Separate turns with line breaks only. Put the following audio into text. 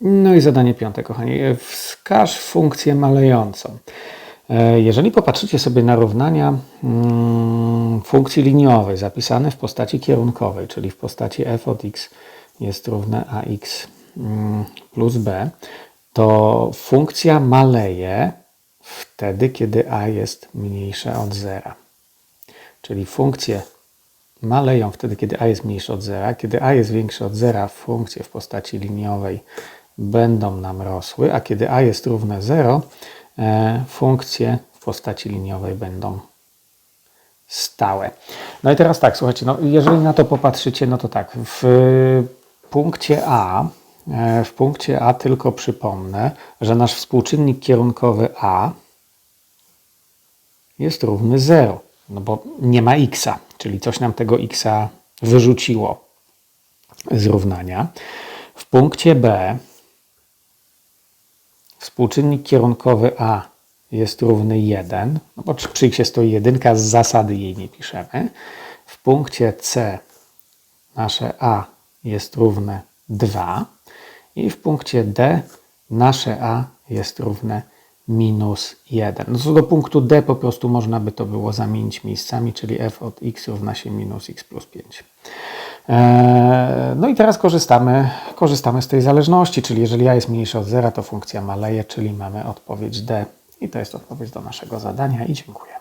No i zadanie piąte, kochani. Wskaż funkcję malejącą. E, Jeżeli popatrzycie sobie na równania mm, funkcji liniowej zapisane w postaci kierunkowej, czyli w postaci f od x jest równe ax mm, plus b, to funkcja maleje wtedy, kiedy a jest mniejsze od zera. Czyli funkcje maleją wtedy, kiedy a jest mniejsze od zera. Kiedy a jest większe od zera, funkcje w postaci liniowej będą nam rosły, a kiedy a jest równe 0, e, funkcje w postaci liniowej będą stałe. No i teraz tak, słuchajcie, no jeżeli na to popatrzycie, no to tak, w punkcie A, e, w punkcie A tylko przypomnę, że nasz współczynnik kierunkowy A jest równy 0, no bo nie ma x, czyli coś nam tego x wyrzuciło z równania. W punkcie B współczynnik kierunkowy A jest równy 1, no bo przy x jest to jedynka, z zasady jej nie piszemy. W punkcie C nasze A jest równe 2 i w punkcie D nasze A jest równe minus 1. No co do punktu D po prostu można by to było zamienić miejscami, czyli f od x równa się minus x plus 5. Eee, No i teraz korzystamy, korzystamy z tej zależności, czyli jeżeli a jest mniejsze od zera, to funkcja maleje, czyli mamy odpowiedź D i to jest odpowiedź do naszego zadania i dziękuję.